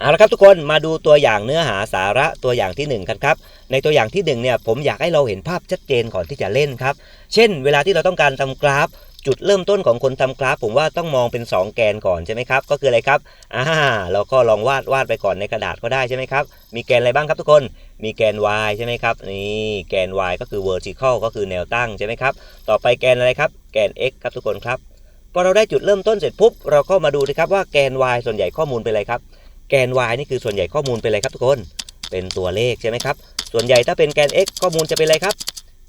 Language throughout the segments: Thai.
เอาละครับทุกคนมาดูตัวอย่างเนื้อหาสาระตัวอย่างที่ 1 กันครับ ในตัวอย่างที่ 1 เนี่ยผมอยากให้เราเห็นภาพชัดเจนก่อนที่จะเล่นครับ เช่น เวลาที่เราต้องการทำกราฟ จุดเริ่มต้นของคนทำกราฟ ผมว่าต้องมองเป็น 2 แกนก่อนใช่ไหมครับ ก็คืออะไรครับอ่าเราก็ลองวาดวาดไปก่อนในกระดาษก็ได้ใช่ไหมครับ มีแกนอะไรบ้างครับทุกคนมีแกน y ใช่ไหมครับนี่แกน y ก็คือ vertical ก็คือแนวตั้งใช่ไหมครับต่อไปแกนอะไรครับแกน x ครับทุกคนครับพอเราได้จุดเริ่มต้นเสร็จปุ๊บเราก็มาดูนะครับว่าแกน y ส่วนใหญ่ข้อมูลเป็นอะไรครับ แกน y นี่คือส่วนใหญ่ข้อมูลเป็นอะไรครับทุกคน เป็นตัวเลขใช่ไหมครับ ส่วนใหญ่ถ้าเป็นแกน x ข้อมูลจะเป็นอะไรครับ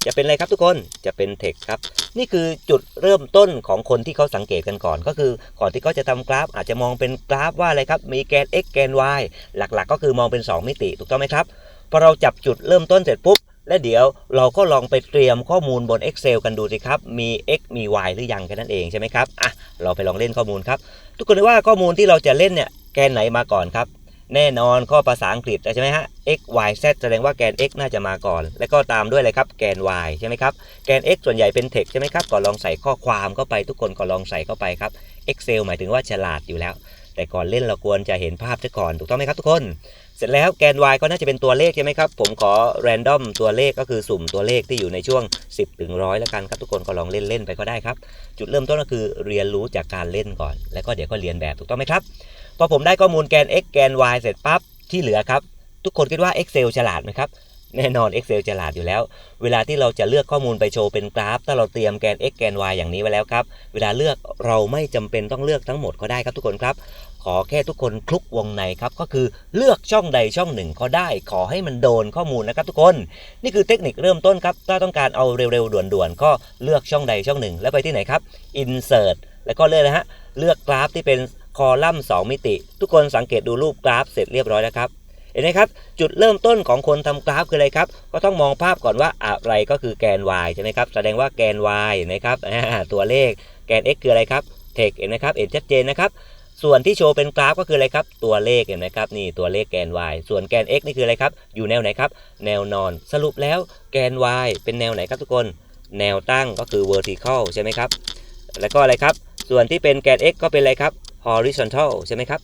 จะเป็นอะไรครับทุกคน จะเป็น text ครับ นี่คือจุดเริ่มต้นของคนที่เขาสังเกตกันก่อน ก็คือก่อนที่เขาจะทำกราฟ อาจจะมองเป็นกราฟว่าอะไรครับ มีแกน x แกน y หลักๆ ก็คือมองเป็น 2 มิติถูกต้องไหมครับ พอเราจับจุดเริ่มต้นเสร็จปุ๊บและเดี๋ยวเราก็ลองไปเตรียมข้อมูลบน Excel กันดูสิครับ มี x มี y หรือยังแค่นั้นเองใช่ไหมครับ อะ เราไปลองเล่นข้อมูลครับ ทุกคนว่าข้อมูลที่เราจะเล่นเนี่ย กนไหนมาก่อนครับ แน่นอนข้อภาษาอังกฤษใช่ไหมฮะ x y z แสดงว่าแกน x น่าจะมาก่อน แล้วก็ตามด้วยอะไรครับแกน y ใช่ไหมครับ แกน x ส่วนใหญ่เป็น text ใช่ไหมครับ ก็ลองใส่ข้อความเข้าไปทุกคนก็ลองใส่เข้าไปครับ Excel หมายถึงว่าฉลาดอยู่แล้ว แต่ก่อนเล่นเราควรจะเห็นภาพซะก่อนถูกต้องไหมครับทุกคน เสร็จแล้วแกน y ก็น่าจะเป็นตัวเลขใช่ไหมครับ ผมขอ random ตัวเลขก็คือสุ่มตัวเลขที่อยู่ในช่วง 10ถึงร้อยแล้วกันครับทุกคนก็ลองเล่นเล่นๆไปก็ได้ครับ จุดเริ่มต้นก็คือเรียนรู้จากการเล่นก่อน แล้วก็เดี๋ยวก็เรียนแบบถูกต้องไหมครับ พอผมได้ข้อมูลแกน x แกน y เสร็จปั๊บที่เหลือครับ ทุกคนคิดว่า Excel ฉลาดไหมครับ แน่นอน Excel ฉลาดอยู่แล้ว เวลาที่เราจะเลือกข้อมูลไปโชว์เป็นกราฟ ถ้าเราเตรียมแกน x แกน y อย่างนี้ไว้แล้วครับ เวลาเลือกเราไม่จำเป็นต้องเลือกทั้งหมดก็ได้ครับทุกคนครับ ขอแค่ทุกคนคลุกวงในครับ ก็คือเลือกช่องใดช่องหนึ่งก็ได้ ขอให้มันโดนข้อมูลนะครับทุกคน นี่คือเทคนิคเริ่มต้นครับ ถ้าต้องการเอาเร็วๆด่วนๆ ก็เลือกช่องใดช่องหนึ่ง แล้วไปที่ไหนครับ insert แล้วก็เลือกนะฮะ เลือกกราฟที่เป็น คอลัมน์ 2 มิติ ทุกคนสังเกตดูรูปกราฟเสร็จเรียบร้อยแล้วครับเห็นไหมครับ จุดเริ่มต้นของคนทำกราฟคืออะไรครับ ก็ต้องมองภาพก่อนว่าอะไรก็คือแกน y ใช่ไหมครับ แสดงว่าแกน y นะครับตัวเลขแกน x คืออะไรครับ text เห็นไหมครับเห็นชัดเจนนะครับส่วนที่โชว์เป็นกราฟก็คืออะไรครับ ตัวเลขเห็นไหมครับนี่ตัวเลขแกน y ส่วนแกน x นี่คืออะไรครับ อยู่แนวไหนครับ แนวนอน สรุปแล้วแกน y เป็นแนวไหนครับทุกคน แนวตั้งก็คือ vertical ใช่ไหมครับ แล้วก็อะไรครับ ส่วนที่เป็นแกน x ก็เป็นอะไรครับ horizontal ใช่ไหมครับ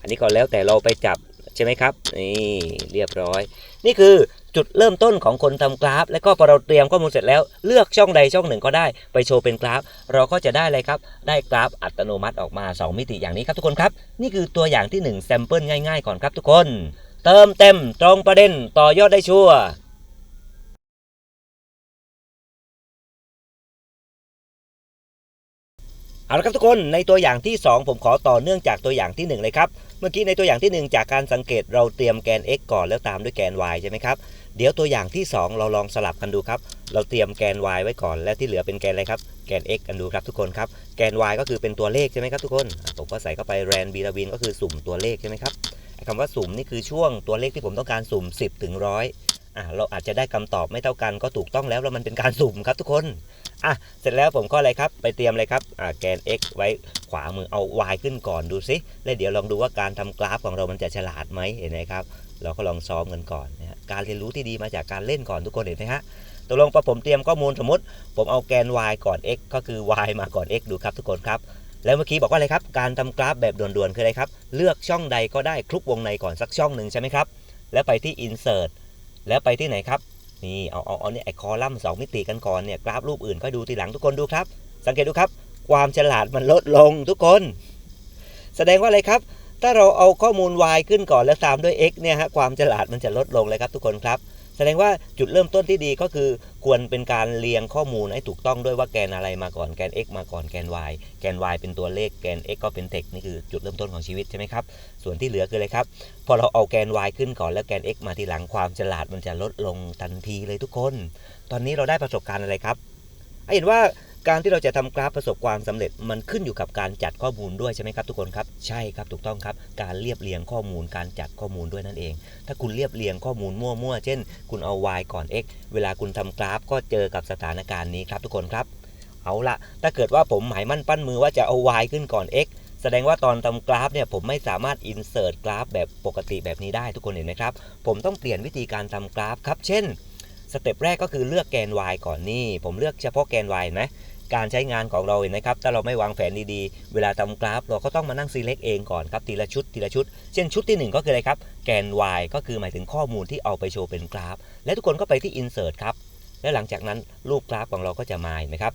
อันนี้ก็แล้วแต่เราไปจับใช่ไหมครับ นี่เรียบร้อย นี่คือจุดเริ่มต้นของคนทำกราฟ แล้วก็พอเราเตรียมข้อมูลเสร็จแล้ว เลือกช่องใดช่องหนึ่งก็ได้ ไปโชว์เป็นกราฟ เราก็จะได้อะไรครับ ได้กราฟอัตโนมัติออกมา 2 มิติอย่างนี้ครับทุกคนครับ นี่คือตัวอย่างที่1แซมเปิลง่ายๆก่อนครับทุกคน เติมเต็มตรงประเด็นต่อยอดได้ชัวร์ เอาละครับทุกคนในตัวอย่างที่ 2 ผมขอต่อเนื่องจากตัวอย่างที่ 1 เลยครับ เมื่อกี้ในตัวอย่างที่ 1 จากการสังเกตเราเตรียมแกน x ก่อนแล้วตามด้วยแกน y ใช่ไหมครับ เดี๋ยวตัวอย่างที่ 2 เราลองสลับกันดูครับ เราเตรียมแกน y ไว้ก่อน และที่เหลือเป็นแกนอะไรครับ แกน x กันดูครับทุกคนครับ แกน y ก็คือเป็นตัวเลขใช่ไหมครับทุกคน ผมก็ใส่เข้าไปแรนบีราวินก็คือสุ่มตัวเลขใช่ไหมครับคำว่าสุ่มนี่คือช่วงตัวเลขที่ผมต้องการสุ่ม 10ถึงร้ อยอะเราอาจจะได้คำตอบไม่เท่ากันก็ถูกต้องแล้วแล้วมันเป็นการสุ่มครับทุกคนอะเสร็จแล้วผมก็อะไรครับไปเตรียมอะไรครับอ่าแกน x ไว้ขวามือเอา y ขึ้นก่อนดูซิแล้วเดี๋ยวลองดูว่าการทำกราฟของเรามันจะฉลาดไหมเห็นไหมครับเราก็ลองซ้อมกันก่อนนะการเรียนรู้ที่ดีมาจากการเล่นก่อนทุกคนเห็นไหมฮะตกลงพอผมเตรียมข้อมูลสมมติ ผมเอาแกน y ก่อน x ก็คือ y มาก่อน x ดูครับทุกคนครับแล้วเมื่อกี้บอกว่าอะไรครับ การทำกราฟแบบด่วนๆคืออะไรครับ เลือกช่องใดก็ได้คลุกวงในก่อนสักช่องหนึ่งใช่ไหมครับ แล้วไปที่ insert แล้วไปที่ไหนครับ นี่เอาเอาเอาเนี่ยไอ้คอลัมน์สองมิติกันก่อนเนี่ยกราฟรูปอื่นก็ดูทีหลังทุกคนดูครับ สังเกตดูครับ ความฉลาดมันลดลงทุกคน แสดงว่าอะไรครับ ถ้าเราเอาข้อมูล y ขึ้นก่อนแล้วตามด้วย x เนี่ยฮะความฉลาดมันจะลดลงเลยครับทุกคนครับ แสดงว่าจุดเริ่มต้นที่ดีก็คือ ควรเป็นการเรียงข้อมูลให้ถูกต้องด้วยว่าแกนอะไรมาก่อนแกน x มาก่อนแกน y แกน y เป็นตัวเลขแกน x ก็เป็นเทคนี่คือจุดเริ่มต้นของชีวิตใช่ไหมครับส่วนที่เหลือคืออะไรครับพอเราเอาแกน y ขึ้นก่อนแล้วแกน x มาทีหลังความฉลาดมันจะลดลงทันทีเลยทุกคน ตอนนี้เราได้ประสบการณ์อะไรครับเห็นว่า การที่เราจะทำกราฟประสบความสำเร็จมันขึ้นอยู่กับการจัดข้อมูลด้วยใช่ไหมครับทุกคนครับใช่ครับถูกต้องครับการเรียบเรียงข้อมูลการจัดข้อมูลด้วยนั่นเอง ถ้าคุณเรียบเรียงข้อมูลมั่วๆ เช่น คุณเอา y ก่อน x เวลาคุณทำกราฟก็เจอกับสถานการณ์นี้ครับทุกคนครับ เอาละถ้าเกิดว่าผมหมายมั่นปั้นมือว่าจะเอา y ขึ้นก่อน x แสดงว่าตอนทำกราฟเนี่ยผมไม่สามารถ insert กราฟแบบปกติแบบนี้ได้ทุกคนเห็นไหมครับ ผมต้องเปลี่ยนวิธีการทำกราฟครับ เช่น สเต็ปแรกก็คือเลือกแกน y ก่อนนี่ ผมเลือกเฉพาะแกน y นะ การใช้งานของเราเห็นไหมครับ ถ้าเราไม่วางแผนดีๆ เวลาทำกราฟ เราก็ต้องมานั่ง select เองก่อนครับทีละชุดทีละชุด เช่นชุดที่หนึ่งก็คืออะไรครับ แกน y ก็คือหมายถึงข้อมูลที่เอาไปโชว์เป็นกราฟ และทุกคนก็ไปที่ insert ครับ และหลังจากนั้นรูปกราฟของเราก็จะมาเห็นไหมครับ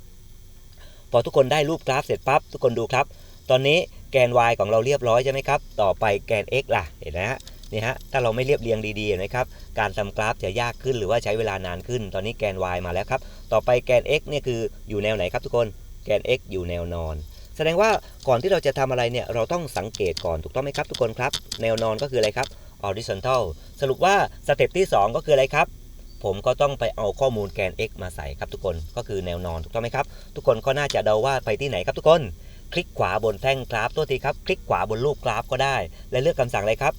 พอทุกคนได้รูปกราฟเสร็จปั๊บทุกคนดูครับ ตอนนี้แกน y ของเราเรียบร้อยใช่ไหมครับ ต่อไปแกน x ล่ะ เห็นไหมฮะ นี่ฮะถ้าเราไม่เรียบเรียงดีๆนไหมครับการทำกราฟจะยากขึ้นหรือว่าใช้เวลานานขึ้น ตอนนี้แกน y มาแล้วครับต่อไปแกน x เนี่ยคืออยู่แนวไหนครับทุกคนแกน x อยู่แนวนอน แสดงว่าก่อนที่เราจะทำอะไรเนี่ยเราต้องสังเกตก่อนถูกต้องไหมครับทุกคนครับ แนวนอนก็คืออะไรครับ horizontal สรุปว่าสเต็ปที่ 2 ก็คืออะไรครับผมก็ต้องไปเอาข้อมูลแกน x มาใส่ครับทุกคนก็คือแนวนอนถูกต้องไหมครับ ทุกคนก็น่าจะเดาว่าไปที่ไหนครับทุกคน คลิกขวาบนแท่งกราฟตัวทีครับ คลิกขวาบนรูปกราฟก็ได้ และเลือกคำสั่งอะไรครับ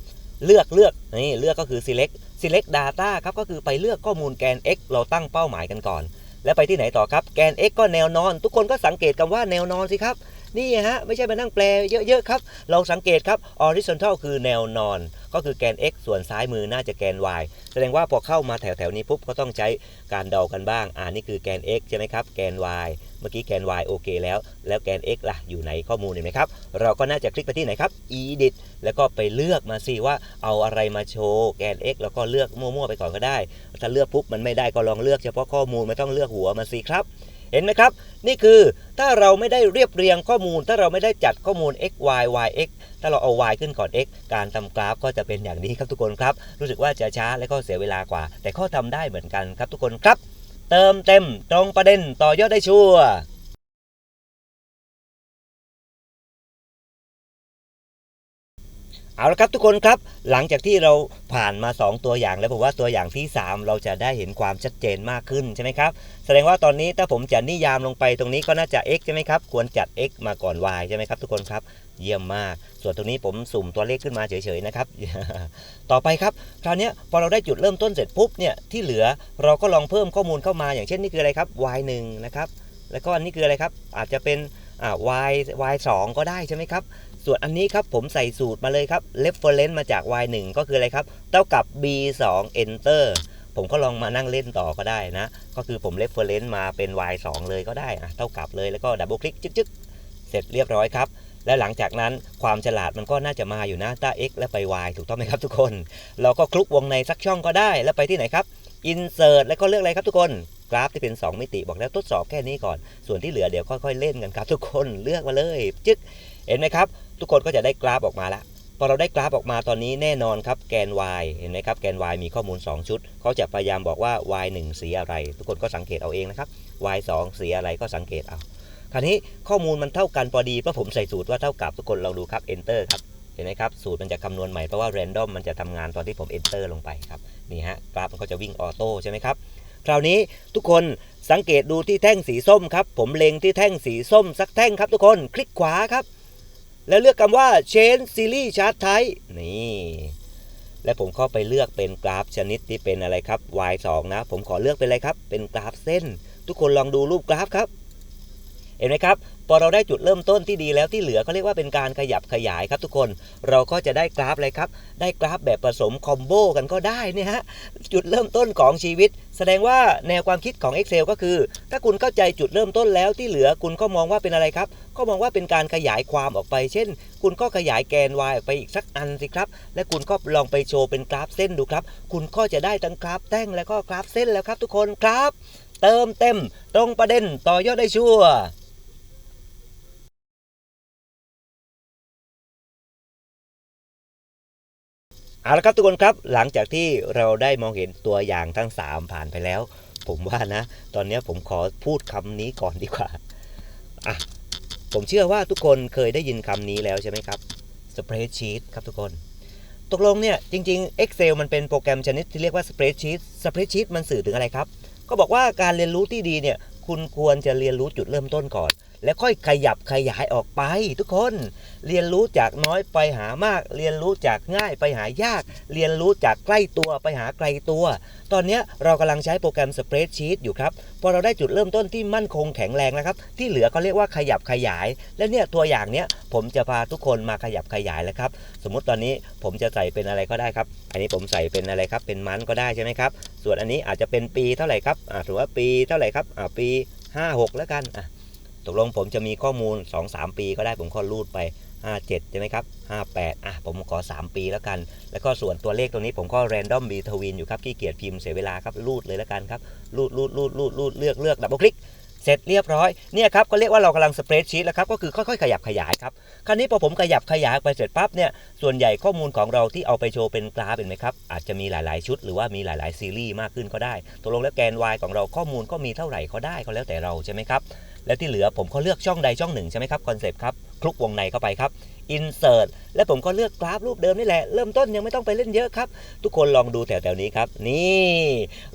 เลือกเลือกนี่เลือกก็คือ select select data ครับก็คือไปเลือกข้อมูลแกน x เราตั้งเป้าหมายกันก่อน แล้วไปที่ไหนต่อครับแกน x ก็แนวนอน ทุกคนก็สังเกตกันว่าแนวนอนสิครับ นี่ฮะไม่ใช่มานั่งแปลเยอะๆครับเราสังเกตครับ horizontal คือแนวนอน ก็คือแกน x ส่วนซ้ายมือน่าจะแกน y แสดงว่าพอเข้ามาแถวๆนี้ปุ๊บก็ต้องใช้การเดากันบ้าง อ่านี่คือแกน x ใช่ไหมครับ แกน y เมื่อกี้แกน y โอเคแล้ว แล้วแกน x ล่ะ อยู่ไหนข้อมูลเห็นไหมครับ เราก็น่าจะคลิกไปที่ไหนครับ edit แล้วก็ไปเลือกมาสิว่าเอาอะไรมาโชว์ แกน x แล้วก็เลือกมั่วๆไปก่อนก็ได้ ถ้าเลือกปุ๊บมันไม่ได้ก็ลองเลือกเฉพาะข้อมูลไม่ต้องเลือกหัวมาสิครับ เห็นไหมครับ นี่คือถ้าเราไม่ได้เรียบเรียงข้อมูล ถ้าเราไม่ได้จัดข้อมูล x y y x ถ้าเราเอา y ขึ้นก่อน x การทำกราฟก็จะเป็นอย่างนี้ครับทุกคนครับ รู้สึกว่าจะช้าและก็เสียเวลากว่า แต่ข้อทำได้เหมือนกันครับทุกคนครับ เติมเต็มตรงประเด็นต่อยอดได้ชัวร์ เอาละครับทุกคนครับ หลังจากที่เราผ่านมา 2 ตัวอย่างแล้วผมว่าตัวอย่างที่ 3 เราจะได้เห็นความชัดเจนมากขึ้นใช่ไหมครับแสดงว่าตอนนี้ถ้าผมจะนิยามลงไปตรงนี้ก็น่าจะ x ใช่ไหมครับควรจัด x มาก่อน y ใช่ไหมครับทุกคนครับเยี่ยมมาก ส่วนตรงนี้ผมสุ่มตัวเลขขึ้นมาเฉยๆนะครับ ต่อไปครับ คราวนี้พอเราได้จุดเริ่มต้นเสร็จปุ๊บเนี่ยที่เหลือเราก็ลองเพิ่มข้อมูลเข้ามาอย่างเช่นนี่คืออะไรครับ y 1นะครับแล้วก็อันนี้คืออะไรครับอาจจะเป็นอ่า y y 2ก็ได้ใช่ไหมครับ ส่วนอันนี้ครับผมใส่สูตรมาเลยครับ reference มาจาก y 1ก็คืออะไรครับ เท่ากับ b 2 enter ผมก็ลองมานั่งเล่นต่อก็ได้นะ ก็คือผม reference มาเป็น y 2เลยก็ได้อะเท่ากับเลยแล้วก็ดับเบิลคลิกจึ๊กๆเสร็จเรียบร้อยครับและหลังจากนั้นความฉลาดมันก็น่าจะมาอยู่นะถ้า x แล้วไป y ถูกต้องไหมครับทุกคน เราก็คลุกวงในสักช่องก็ได้ แล้วไปที่ไหนครับ insert แล้วก็เลือกอะไรครับทุกคนกราฟที่เป็น 2 มิติบอกแล้วทดสอบแค่นี้ก่อน ส่วนที่เหลือเดี๋ยวค่อยๆเล่นกันครับทุกคนเลือกมาเลย จึ๊ก เห็นไหมครับ ทุกคนก็จะได้กราฟออกมาละพอเราได้กราฟออกมาตอนนี้แน่นอนครับแกน y เห็นไหมครับแกน y มีข้อมูล 2 ชุด เขาจะพยายามบอกว่า y 1สีอะไร ทุกคนก็สังเกตเอาเองนะครับ y 2สีอะไรก็สังเกตเอาคราวนี้ข้อมูลมันเท่ากันพอดีเพราะผมใส่สูตรว่าเท่ากับทุกคนลองดูครับ enter ครับเห็นไหมครับสูตรมันจะคำนวณใหม่เพราะว่า random มันจะทำงานตอนที่ผม enter ลงไปครับนี่ฮะกราฟมันก็จะวิ่งออโต้ใช่ไหมครับคราวนี้ทุกคนสังเกตดูที่แท่งสีส้มครับผมเล็งที่แท่งสีส้มสักแท่งครับทุกคนคลิกขวาครับ แล้วเลือกคำว่า change series chart type นี่ และผมเข้าไปเลือกเป็นกราฟชนิดที่เป็นอะไรครับ y 2 นะ ผมขอเลือกเป็นอะไรครับ เป็นกราฟเส้น ทุกคนลองดูรูปกราฟครับ เห็นไหมครับ พอเราได้จุดเริ่มต้นที่ดีแล้วที่เหลือก็เรียกว่าเป็นการขยับขยายครับทุกคน เราก็จะได้กราฟอะไรครับ ได้กราฟแบบผสมคอมโบกันก็ได้นี่ฮะ จุดเริ่มต้นของชีวิต แสดงว่าแนวความคิดของ Excel ก็คือ ถ้าคุณเข้าใจจุดเริ่มต้นแล้วที่เหลือคุณก็มองว่าเป็นอะไรครับ ก็มองว่าเป็นการขยายความออกไป เช่น คุณก็ขยายแกน y ออกไปอีกสักอันสิครับ และคุณก็ลองไปโชว์เป็นกราฟเส้นดูครับ คุณก็จะได้ทั้งกราฟแท่งแล้วก็กราฟเส้นแล้วครับทุกคนครับ เติมเต็ม ตรงประเด็นต่อยอดได้ชัวร์ เอาละครับทุกคนครับหลังจากที่เราได้มองเห็นตัวอย่างทั้ง 3 ผ่านไปแล้ว ผมว่านะ ตอนนี้ผมขอพูดคำนี้ก่อนดีกว่าอะผมเชื่อว่าทุกคนเคยได้ยินคำนี้แล้วใช่ไหมครับ spreadsheet ครับทุกคน ตกลงเนี่ยจริง ๆ Excel มันเป็นโปรแกรมชนิดที่เรียกว่า spreadsheet spreadsheet มันสื่อถึงอะไรครับ ก็บอกว่าการเรียนรู้ที่ดีเนี่ยคุณควรจะเรียนรู้จุดเริ่มต้นก่อน แล้วค่อยขยับขยายออกไป ทุกคนเรียนรู้จากน้อยไปหามาก เรียนรู้จากง่ายไปหายาก เรียนรู้จากใกล้ตัวไปหาไกลตัว ตอนนี้เรากำลังใช้โปรแกรม Spreadsheet อยู่ครับพอเราได้จุดเริ่มต้นที่มั่นคงแข็งแรงแล้วครับ ที่เหลือก็เรียกว่าขยับขยาย และเนี่ยตัวอย่างเนี้ยผมจะพาทุกคนมาขยับขยายแล้วครับ สมมุติตอนนี้ผมจะใส่เป็นอะไรก็ได้ครับ อันนี้ผมใส่เป็นอะไรครับเป็นมันก็ได้ใช่ไหมครับส่วนอันนี้อาจจะเป็นปีเท่าไหร่ครับถือว่าปีเท่าไหร่ครับปี 56 แล้วกันอะ ตกลงผมจะมีข้อมูล 2-3 ปีก็ได้ผมก็รูดไป 57 ใช่ไหมครับ 58 อะ ผมขอ 3 ปีแล้วกัน แล้วก็ส่วนตัวเลขตรงนี้ผมก็ random b t w i n อยู่ครับขี้เกียจพิมพ์เสียเวลาครับ รูดเลยแล้วกันครับ รูดรูดรูดรูดรูดเลือกเลือกดับเบิลคลิกเสร็จเรียบร้อยเนี่ยครับก็เรียกว่าเรากำลังสเปรดชีตแล้วครับก็คือค่อยๆขยับขยายครับคราวนี้พอผมขยับขยายไปเสร็จปั๊บเนี่ยส่วนใหญ่ข้อมูลของเราที่เอาไปโชว์เป็นกราฟเห็นไหมครับอาจจะมีหลายๆชุดหรือว่ามีหลายๆซีรีส์มากขึ้นก็ได้ตกลงแล้วแกน y ของเราข้อมูลก็มีเท่าไหร่ก็ได้ก็แล้วแต่เราใช่ไหมครับ แล้วที่เหลือผมก็เลือกช่องใดช่องหนึ่งใช่ไหมครับคอนเซปต์ครับคลุกวงในเข้าไปครับ insert และผมก็เลือกกราฟรูปเดิมนี่แหละ เริ่มต้นยังไม่ต้องไปเล่นเยอะครับ ทุกคนลองดูแถวๆนี้ครับ นี่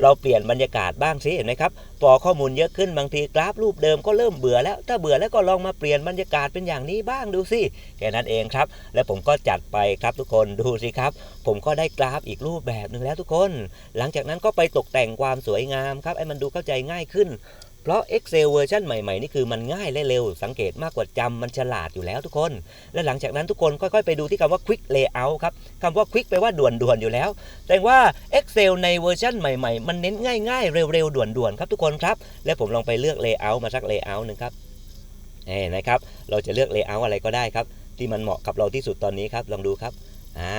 เราเปลี่ยนบรรยากาศบ้างสิเห็นไหมครับพอข้อมูลเยอะขึ้นบางทีกราฟรูปเดิมก็เริ่มเบื่อแล้ว ถ้าเบื่อแล้วก็ลองมาเปลี่ยนบรรยากาศเป็นอย่างนี้บ้างดูสิแค่นั้นเองครับ แล้วผมก็จัดไปครับทุกคนดูสิครับ ผมก็ได้กราฟอีกรูปแบบหนึ่งแล้วทุกคน หลังจากนั้นก็ไปตกแต่งความสวยงามครับไอ้มันดูเข้าใจง่ายขึ้น เพราะ Excel เวอร์ชันใหม่ๆ นี่คือมันง่ายและเร็ว สังเกตมากกว่าจำมันฉลาดอยู่แล้วทุกคน และหลังจากนั้นทุกคนค่อยๆ ไปดูที่คำว่า Quick Layout ครับคำว่า Quick แปลว่าด่วนๆ อยู่แล้ว แต่ว่า Excel ในเวอร์ชันใหม่ๆ มันเน้นง่ายๆ เร็วๆ ด่วนๆ ครับทุกคนครับ และผมลองไปเลือก Layout มาสัก Layout หนึ่งครับนี่นะครับ เราจะเลือก Layout อะไรก็ได้ครับ ที่มันเหมาะกับเราที่สุดตอนนี้ครับ ลองดูครับ อ่า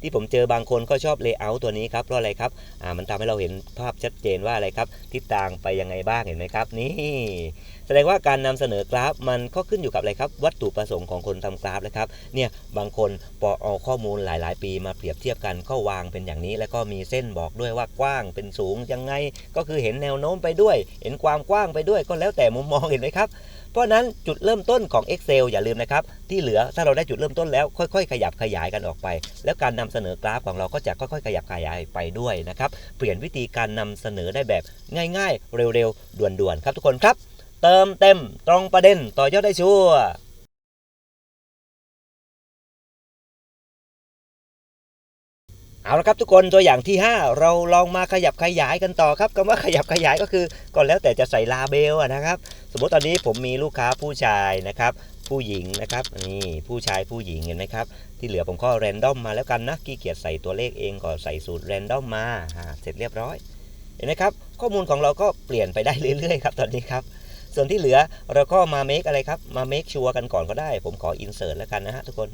ที่ผมเจอบางคนก็ชอบ Layout ตัวนี้ครับเพราะอะไรครับอ่ามันทำให้เราเห็นภาพชัดเจนว่าอะไรครับทิศทางไปยังไงบ้างเห็นไหมครับนี่แสดงว่าการนำเสนอกราฟมันก็ขึ้นอยู่กับอะไรครับ วัตถุประสงค์ของคนทำกราฟนะครับเนี่ยบางคนพอเอาข้อมูลหลาย ๆ ปีมาเปรียบเทียบกันก็วางเป็นอย่างนี้ แล้วก็มีเส้นบอกด้วยว่ากว้างเป็นสูงยังไง ก็คือเห็นแนวโน้มไปด้วย เห็นความกว้างไปด้วยก็แล้วแต่มุมมองเห็นไหมครับ เพราะนั้นจุดเริ่มต้นของ Excel อย่าลืมนะครับ ที่เหลือถ้าเราได้จุดเริ่มต้นแล้วค่อยๆ ขยับขยายกันออกไป แล้วการนำเสนอกราฟของเราก็จะค่อยๆ ขยับขยายไปด้วยนะครับ เปลี่ยนวิธีการนำเสนอได้แบบง่ายๆ เร็วๆ ด่วนๆ ครับทุกคนครับ เติมเต็มตรงประเด็นต่อยอดได้ชัวร์ เอาละครับทุกคนตัวอย่างที่ 5 เราลองมาขยับขยายกันต่อครับคำว่าขยับขยายก็คือก็แล้วแต่จะใส่ลาเบลนะครับ สมมติตอนนี้ผมมีลูกค้าผู้ชายนะครับ ผู้หญิงนะครับนี่ผู้ชายผู้หญิงเห็นไหมครับที่เหลือผมก็แรนดอมมาแล้วกันนะขี้เกียจใส่ตัวเลขเองก็ใส่สูตรแรนดอมมาเสร็จเรียบร้อยเห็นไหมครับข้อมูลของเราก็เปลี่ยนไปได้เรื่อยๆครับตอนนี้ครับส่วนที่เหลือเราก็มา make อะไรครับมา make ชัวร์กันก่อนก็ได้ ผมขอ insert แล้วกันนะฮะทุกคน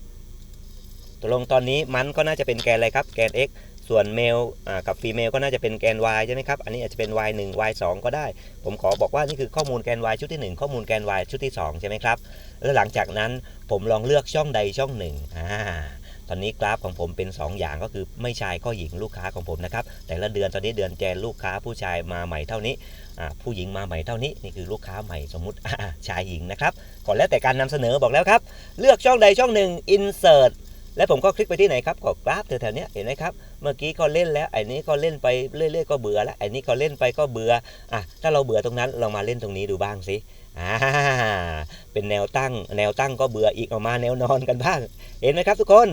ตกลงตอนนี้มันก็น่าจะเป็นแกนอะไรครับ แกน x ส่วน male อ่ากับ female ก็น่าจะเป็นแกน y ใช่ไหมครับ อันนี้อาจจะเป็น y 1 y 2 ก็ได้ ผมขอบอกว่านี่คือข้อมูลแกน y ชุดที่ 1 ข้อมูลแกน y ชุดที่ 2 ใช่ไหมครับ แล้วหลังจากนั้นผมลองเลือกช่องใดช่องหนึ่งอ่าตอนนี้กราฟของผมเป็น 2 อย่างก็คือไม่ชายก็หญิงลูกค้าของผมนะครับ แต่ละเดือนตอนนี้เดือนแจนลูกค้าผู้ชายมาใหม่เท่านี้ผู้หญิงมาใหม่เท่านี้นี่คือลูกค้าใหม่สมมุติชายหญิงนะครับก่อนแล้วแต่การนำเสนอบอกแล้วครับ เลือกช่องใดช่องหนึ่ง insert แล้วผมก็คลิกไปที่ไหนครับก็กราฟแถวๆนี้เห็นไหมครับ เมื่อกี้ก็เล่นแล้วไอ้นี้ก็เล่นไปเรื่อยๆก็เบื่อแล้วไอ้นี้ก็เล่นไปก็เบื่ออะถ้าเราเบื่อตรงนั้นเรามาเล่นตรงนี้ดูบ้างสิอ่าเป็นแนวตั้ง แนวตั้งก็เบื่ออีกออกมาแนวนอนกันบ้าง เห็นไหมครับทุกคน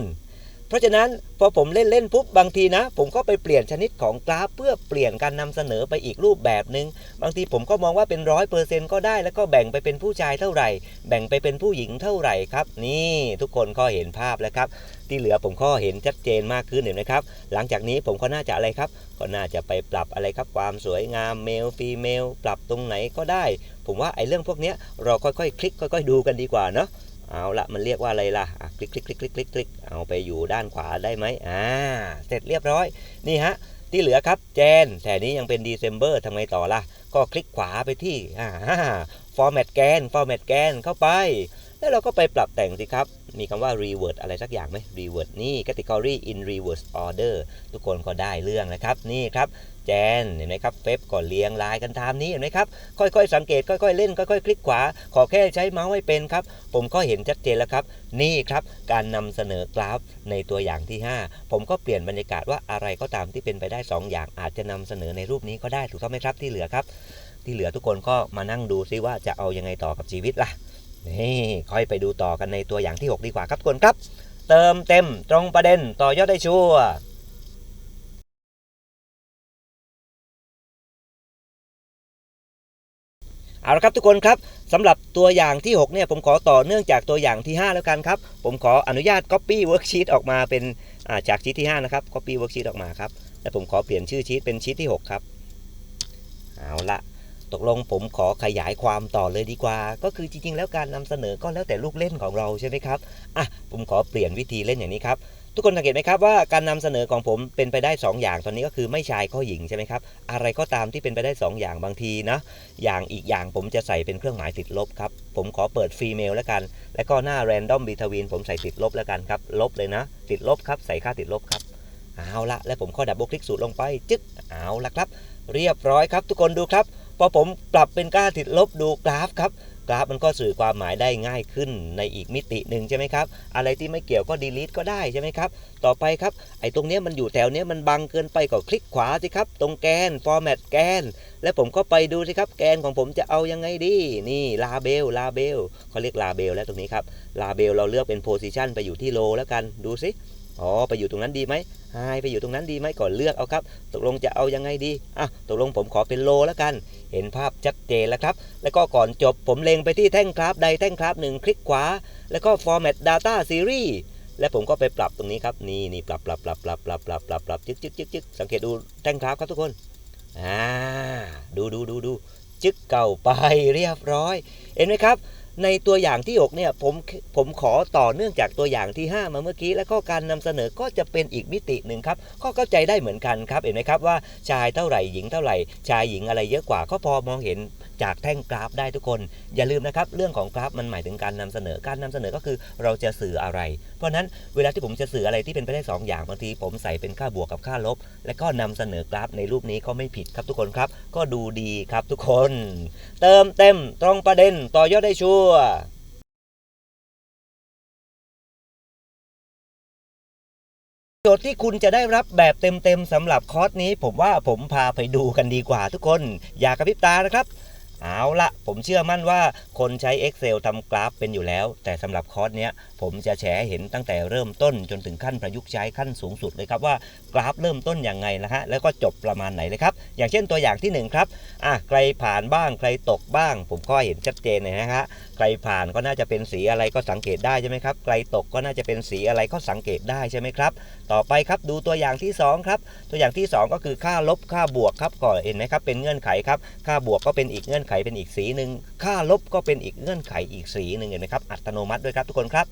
เพราะฉะนั้นพอผมเล่นเล่นปุ๊บบางทีนะ ผมก็ไปเปลี่ยนชนิดของกราฟเพื่อเปลี่ยนการนำเสนอไปอีกรูปแบบหนึ่งบางทีผมก็มองว่าเป็นร้อยเปอร์เซ็นก็ได้ แล้วก็แบ่งไปเป็นผู้ชายเท่าไหร่ แบ่งไปเป็นผู้หญิงเท่าไหร่ครับ นี่ทุกคนก็เห็นภาพแล้วครับ ที่เหลือผมก็เห็นชัดเจนมากขึ้นเห็นไหมครับ หลังจากนี้ผมก็น่าจะอะไรครับ ก็น่าจะไปปรับอะไรครับความสวยงามเมลฟีเมลปรับตรงไหนก็ได้ ผมว่าไอ้เรื่องพวกนี้เราค่อยๆ คลิกค่อย ๆ ดูกันดีกว่าเนาะ เอาละมันเรียกว่าอะไรล่ะอะคลิกคลิกคลิกคลิกคลิกคลิกเอาไปอยู่ด้านขวาได้ไหมอ่า เสร็จเรียบร้อย นี่ฮะ ที่เหลือครับแจน แต่นี้ยังเป็น December ทำไงต่อล่ะ ก็คลิกขวาไปที่อ่า format แกน format แกนเข้าไป แล้วเราก็ไปปรับแต่งสิครับ มีคำว่า reword อะไรสักอย่างไหม reword นี่ category in reverse order ทุกคนก็ได้เรื่องนะครับ นี่ครับ แจนเห็นไหมครับเฟบก็เรียงลายกันตามนี้เห็นไหมครับค่อยๆ สังเกตค่อยๆเล่นค่อยๆ คลิกขวา ขอแค่ใช้เมาส์ให้เป็นครับ ผมก็เห็นชัดเจนแล้วครับ นี่ครับการนำเสนอกราฟในตัวอย่างที่ 5 ผมก็เปลี่ยนบรรยากาศว่าอะไรก็ตามที่เป็นไปได้ 2 อย่างอาจจะนำเสนอในรูปนี้ก็ได้ถูกต้องไหมครับที่เหลือครับ ที่เหลือทุกคนก็มานั่งดูซิว่าจะเอายังไงต่อกับชีวิตล่ะนี่ค่อยไปดูต่อกันในตัวอย่างที่ 6 ดีกว่าครับทุกคนครับ เติมเต็มตรงประเด็นต่อยอดได้ชัวร์ เอาละครับทุกคนครับสำหรับตัวอย่างที่ 6 เนี่ย ผมขอต่อเนื่องจากตัวอย่างที่ 5 แล้วกันครับ ผมขออนุญาต Copy Worksheet ออกมาเป็นาจากชีตที่ 5 นะครับ Copy Worksheet ออกมาครับ และผมขอเปลี่ยนชื่อชีตเป็นชีตที่ 6 ครับ เอาละตกลงผมขอขยายความต่อเลยดีกว่า ก็คือจริงๆ แล้วการนำเสนอก็แล้วแต่ลูกเล่นของเราใช่ไหมครับอะผมขอเปลี่ยนวิธีเล่นอย่างนี้ครับ ทุกคนสังเกตไหมครับว่าการนำเสนอของผมเป็นไปได้ 2 อย่างตอนนี้ก็คือไม่ชายก็หญิงใช่ไหมครับอะไรก็ตามที่เป็นไปได้ 2 อย่างบางทีนะอย่างอีกอย่างผมจะใส่เป็นเครื่องหมายติดลบครับผมขอเปิดฟีเมลแล้วกัน แล้วก็หน้า random between ผมใส่ติดลบแล้วกันครับลบเลยนะ ติดลบครับใส่ค่าติดลบครับเอาละแล้วผมก็ดับเบิลคลิกสูตรลงไปจึ๊กเอาละครับ เรียบร้อยครับ ทุกคนดูครับพอผมปรับเป็นค่าติดลบดูกราฟครับ กราฟมันก็สื่อความหมายได้ง่ายขึ้นในอีกมิติหนึ่งใช่ไหมครับ อะไรที่ไม่เกี่ยวก็ดีลิทก็ได้ใช่ไหมครับ ต่อไปครับ ไอ้ตรงเนี้ยมันอยู่แถวเนี้ยมันบังเกินไปก็คลิกขวาสิครับ ตรงแกน format แกน แล้วผมก็ไปดูสิครับ แกนของผมจะเอายังไงดี นี่ลาเบลลาเบลเขาเรียกลาเบลแล้วตรงนี้ครับลาเบลเราเลือกเป็น position ไปอยู่ที่โลแล้วกันดูสิ อ๋อไปอยู่ตรงนั้นดีไหมไฮไปอยู่ตรงนั้นดีไหมก่อนเลือกเอาครับ ตกลงจะเอายังไงดีอะตกลงผมขอเป็นโลแล้วกัน เห็นภาพชัดเจนแล้วครับ แล้วก็ก่อนจบผมเล็งไปที่แท่งกราฟใดแท่งกราฟหนึ่งคลิกขวา แล้วก็ format data series และผมก็ไปปรับตรงนี้ครับนี่นี่ปรับปรับปรับปรับปรับปรับปรับปรับจึ๊กจึ๊กจึ๊กจึ๊กสังเกตดูแท่งกราฟครับทุกคนอ่าดูดูดูดูจึ๊กเก่าไปเรียบร้อย เห็นไหมครับ ในตัวอย่างที่ 6 เนี่ยผมผมขอต่อเนื่องจากตัวอย่างที่ 5 มาเมื่อกี้ แล้วก็การนำเสนอก็จะเป็นอีกมิติหนึ่งครับก็เข้าใจได้เหมือนกันครับเห็นไหมครับว่าชายเท่าไหร่หญิงเท่าไหร่ ชายหญิงอะไรเยอะกว่าก็พอมองเห็นจากแท่งกราฟได้ทุกคน อย่าลืมนะครับเรื่องของกราฟมันหมายถึงการนำเสนอการนำเสนอก็คือเราจะสื่ออะไร เพราะฉะนั้นเวลาที่ผมจะสื่ออะไรที่เป็นไปได้สองอย่างบางทีผมใส่เป็นค่าบวกกับค่าลบ แล้วก็นำเสนอกราฟในรูปนี้ก็ไม่ผิดครับทุกคนครับ ก็ดูดีครับทุกคน เติมเต็มตรงประเด็นต่อยอดได้ชัวโจทย์ที่คุณจะได้รับแบบเต็มๆสำหรับคอร์สนี้ ผมว่าผมพาไปดูกันดีกว่าทุกคน อย่ากระพริบตานะครับ เอาละผมเชื่อมั่นว่าคนใช้ Excel ทำกราฟเป็นอยู่แล้ว แต่สำหรับคอร์สเนี้ยผมจะแชร์ให้เห็นตั้งแต่เริ่มต้นจนถึงขั้นประยุกต์ใช้ขั้นสูงสุดเลยครับว่ากราฟเริ่มต้นอย่างไงนะฮะแล้วก็จบประมาณไหนเลยครับ อย่างเช่นตัวอย่างที่หนึ่งครับอะใครผ่านบ้างใครตกบ้าง ผมก็เห็นชัดเจนเลยนะฮะใครผ่านก็น่าจะเป็นสีอะไรก็สังเกตได้ใช่ไหมครับใครตกก็น่าจะเป็นสีอะไรก็สังเกตได้ใช่ไหมครับ ต่อไปครับดูตัวอย่างที่ 2 ครับ ตัวอย่างที่ 2 ก็คือค่าลบค่าบวกครับก็เห็นไหมครับเป็นเงื่อนไขครับค่าบวกก็เป็นอีกเงื่อนไขเป็นอีกสีหนึ่งค่าลบก็เป็นอีกเงื่อนไขอีกสีหนึ่งเห็นไหมครับอัตโนมัติด้วยครับทุกคนครับ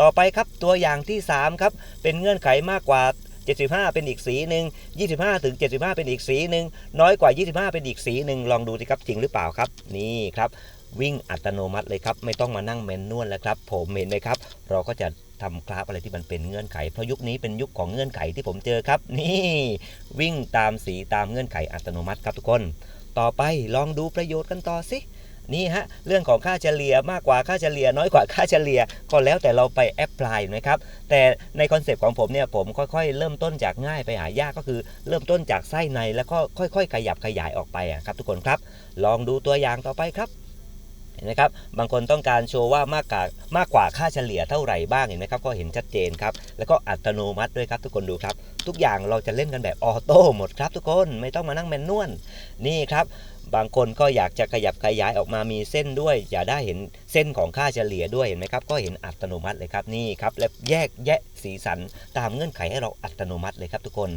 ต่อไปครับตัวอย่างที่ 3 ครับเป็นเงื่อนไขมากกว่า 75 เป็นอีกสีหนึ่ง25 ถึง 75 เป็นอีกสีหนึ่งน้อยกว่า 25 เป็นอีกสีหนึ่งลองดูสิครับจริงหรือเปล่าครับ นี่ครับวิ่งอัตโนมัติเลยครับ ไม่ต้องมานั่งแมนนวลแล้วครับ ผมเห็นไหมครับ เราก็จะทำกราฟอะไรที่มันเป็นเงื่อนไข เพราะยุคนี้เป็นยุคของเงื่อนไขที่ผมเจอครับ นี่ วิ่งตามสีตามเงื่อนไขอัตโนมัติครับทุกคน ต่อไปลองดูประโยชน์กันต่อสินี่ฮะเรื่องของค่าเฉลี่ยมากกว่าค่าเฉลี่ยน้อยกว่าค่าเฉลี่ยก็แล้วแต่เราไปแอพพลายนะครับแต่ในคอนเซปต์ของผมเนี่ยผมค่อยๆ เริ่มต้นจากง่ายไปหายากก็คือเริ่มต้นจากไส้ในแล้วก็ค่อยๆ ขยับขยายออกไปครับทุกคนครับ ลองดูตัวอย่างต่อไปครับ เห็นไหมครับบางคนต้องการโชว์ว่ามากกว่ามากกว่าค่าเฉลี่ยเท่าไหร่บ้างเห็นไหมครับก็เห็นชัดเจนครับแล้วก็อัตโนมัติด้วยครับทุกคนดูครับ ทุกอย่างเราจะเล่นกันแบบออโต้หมดครับ ทุกคนไม่ต้องมานั่งแมนนวลนี่ครับบางคนก็อยากจะขยับขยายออกมามีเส้นด้วย อย่าได้เห็นเส้นของค่าเฉลี่ยด้วยเห็นไหมครับ ก็เห็นอัตโนมัติเลยครับนี่ครับและแยกแยะสีสันตามเงื่อนไขให้เราอัตโนมัติเลยครับทุกคน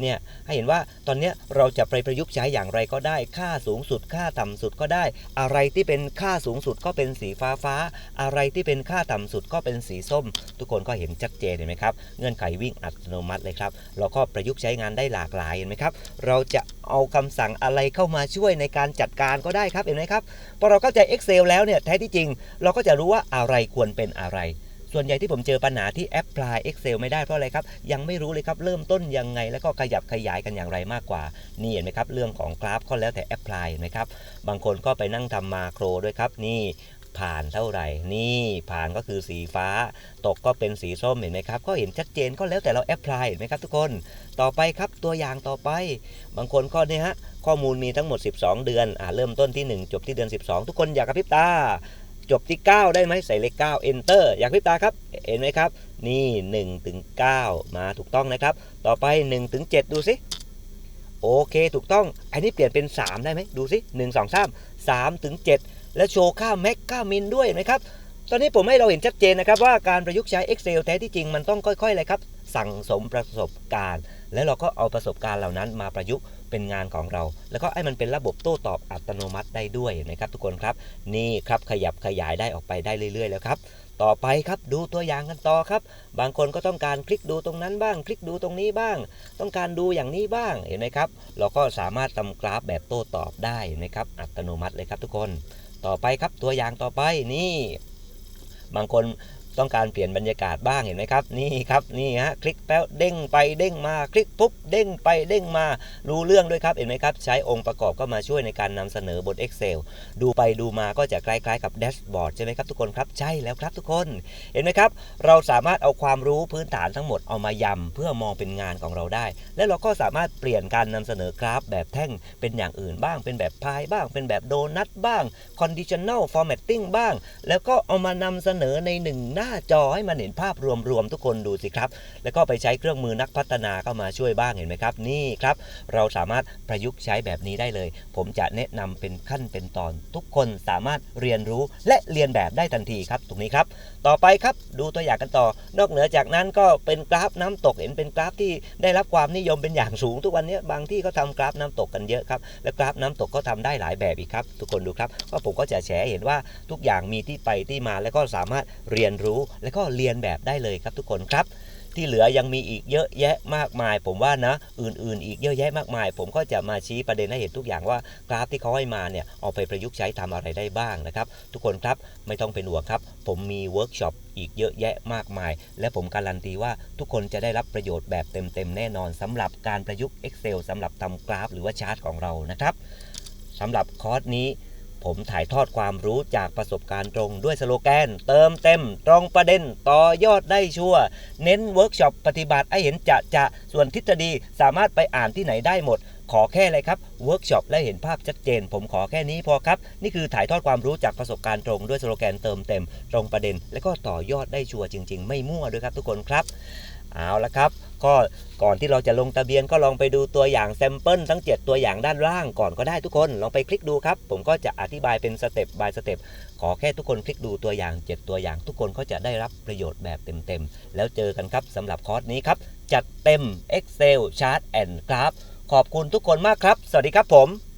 เนี่ยให้เห็นว่าตอนนี้เราจะไปประยุกต์ใช้อย่างไรก็ได้ ค่าสูงสุด ค่าต่ำสุดก็ได้ อะไรที่เป็นค่าสูงสุดก็เป็นสีฟ้าฟ้า อะไรที่เป็นค่าต่ำสุดก็เป็นสีส้ม ทุกคนก็เห็นชัดเจนเห็นไหมครับเงื่อนไขวิ่งอัตโนมัติเลยครับเราก็ประยุกต์ใช้งานได้หลากหลายเห็นไหมครับเราจะเอาคำสั่งอะไรเข้ามาช่วยในการจัดการก็ได้ครับเห็นไหมครับพอเราเข้าใจ Excel แล้วเนี่ยแท้ที่จริง เราก็จะรู้ว่าอะไรควรเป็นอะไร ส่วนใหญ่ที่ผมเจอปัญหาที่แอปพลาย Excel ไม่ได้เพราะอะไรครับ ยังไม่รู้เลยครับ เริ่มต้นยังไง แล้วก็ขยับขยายกันอย่างไรมากกว่า นี่เห็นไหมครับ เรื่องของกราฟก็แล้วแต่แอปพลายเห็นไหมครับ บางคนก็ไปนั่งทำมาโครด้วยครับ นี่ผ่านเท่าไหร่ นี่ผ่านก็คือสีฟ้า ตกก็เป็นสีส้มเห็นไหมครับ ก็เห็นชัดเจนก็แล้วแต่เราแอปพลายเห็นไหมครับทุกคน ต่อไปครับตัวอย่างต่อไป บางคนก็เนี่ยฮะข้อมูลมีทั้งหมด 12 เดือนอ่าเริ่มต้นที่ 1 จบที่เดือน 12 ทุกคนอย่ากระพริบตา จบที่ 9 ได้ไหมใส่เลข9 enter อยากพิบตาครับ เห็นไหมครับ นี่1ถึง9มาถูกต้องนะครับ ต่อไป1ถึง7ดูสิโอเคถูกต้อง อันนี้เปลี่ยนเป็น 3 ได้ไหมดูสิ1 2 3 3ถึง7แล้วโชว์ค่าแม็กค่ามินด้วยเห็นไหมครับ ตอนนี้ผมให้เราเห็นชัดเจนนะครับ ว่าการประยุกต์ใช้ Excel แท้ที่จริงมันต้องค่อยๆเลยครับ สั่งสมประสบการณ์ แล้วเราก็เอาประสบการณ์เหล่านั้นมาประยุกต์ เป็นงานของเรา แล้วก็ให้มันเป็นระบบโต้ตอบอัตโนมัติได้ด้วยนะครับ ทุกคนครับนี่ครับขยับขยายได้ออกไปได้เรื่อยๆ แล้วครับ ต่อไปครับดูตัวอย่างกันต่อครับ บางคนก็ต้องการคลิกดูตรงนั้นบ้าง คลิกดูตรงนี้บ้าง ต้องการดูอย่างนี้บ้างเห็นไหมครับ เราก็สามารถทำกราฟแบบโต้ตอบได้นะครับอัตโนมัติเลยครับทุกคน ต่อไปครับตัวอย่างต่อไปนี่บางคน ต้องการเปลี่ยนบรรยากาศบ้างเห็นไหมครับ นี่ครับนี่ฮะคลิกแป๊บเด้งไปเด้งมาคลิกปุ๊บเด้งไปเด้งมารู้เรื่องด้วยครับเห็นไหมครับ ใช้องค์ประกอบก็มาช่วยในการนำเสนอบน Excel ดูไปดูมาก็จะคล้ายๆกับแดชบอร์ดใช่ไหมครับทุกคนครับใช่แล้วครับทุกคนเห็นไหมครับ เราสามารถเอาความรู้พื้นฐานทั้งหมดเอามายำเพื่อมองเป็นงานของเราได้ และเราก็สามารถเปลี่ยนการนำเสนอกราฟ แบบแท่งเป็นอย่างอื่นบ้าง เป็นแบบพายบ้าง เป็นแบบโดนัทบ้าง conditional formatting บ้าง แล้วก็เอามานำเสนอในหนึ่งหน้าจอให้มันเห็นภาพรวมๆทุกคนดูสิครับ แล้วก็ไปใช้เครื่องมือนักพัฒนาเข้ามาช่วยบ้างเห็นไหมครับ นี่ครับ เราสามารถประยุกต์ใช้แบบนี้ได้เลย ผมจะแนะนำเป็นขั้นเป็นตอน ทุกคนสามารถเรียนรู้และเรียนแบบได้ทันทีครับ ตรงนี้ครับ ต่อไปครับดูตัวอย่างกันต่อ นอกเหนือจากนั้นก็เป็นกราฟน้ำตกเห็นเป็นกราฟที่ได้รับความนิยมเป็นอย่างสูง ทุกวันนี้บางที่ก็ทำกราฟน้ำตกกันเยอะครับและกราฟน้ำตกก็ทำได้หลายแบบอีกครับ ทุกคนดูครับก็ผมก็จะแชร์เห็นว่าทุกอย่างมีที่ไปที่มาแล้วก็สามารถเรียนรู้และก็เรียนแบบได้เลยครับทุกคนครับ ที่เหลือยังมีอีกเยอะแยะมากมาย ผมว่านะอื่นๆ อีกเยอะแยะมากมาย ผมก็จะมาชี้ประเด็นให้เห็นทุกอย่างว่ากราฟที่เขาให้มาเนี่ยเอาไปประยุกต์ใช้ทำอะไรได้บ้างนะครับ ทุกคนครับไม่ต้องเป็นห่วงครับ ผมมีเวิร์กช็อปอีกเยอะแยะมากมาย และผมการันตีว่าทุกคนจะได้รับประโยชน์แบบเต็มๆแน่นอนสำหรับการประยุกต์ Excel สำหรับทำกราฟ หรือว่าชาร์ตของเรานะครับสำหรับคอร์สนี้ ผมถ่ายทอดความรู้จากประสบการณ์ตรงด้วยสโลแกน เติมเต็มตรงประเด็นต่อยอดได้ชัวร์เน้นเวิร์กช็อปปฏิบัติให้เห็นจะจะส่วนทฤษฎีสามารถไปอ่านที่ไหนได้หมด ขอแค่อะไรครับเวิร์กช็อปและเห็นภาพชัดเจน ผมขอแค่นี้พอครับ นี่คือถ่ายทอดความรู้จากประสบการณ์ตรงด้วยสโลแกนเติมเต็ม ตรงประเด็น และก็ต่อยอดได้ชัวร์จริง ๆ ไม่มั่วด้วยครับทุกคนครับ เอาละครับ ก็ก่อนที่เราจะลงทะเบียนก็ลองไปดูตัวอย่างแซมเปิลทั้ง 7 ตัวอย่างด้านล่างก่อนก็ได้ทุกคน ลองไปคลิกดูครับ ผมก็จะอธิบายเป็นสเต็ป by สเต็ปขอแค่ทุกคนคลิกดูตัวอย่าง 7 ตัวอย่าง ทุกคนก็จะได้รับประโยชน์แบบเต็มๆ แล้วเจอกันครับสำหรับคอร์สนี้ครับ จัดเต็ม Excel Chart and Graph ขอบคุณทุกคนมากครับ สวัสดีครับผม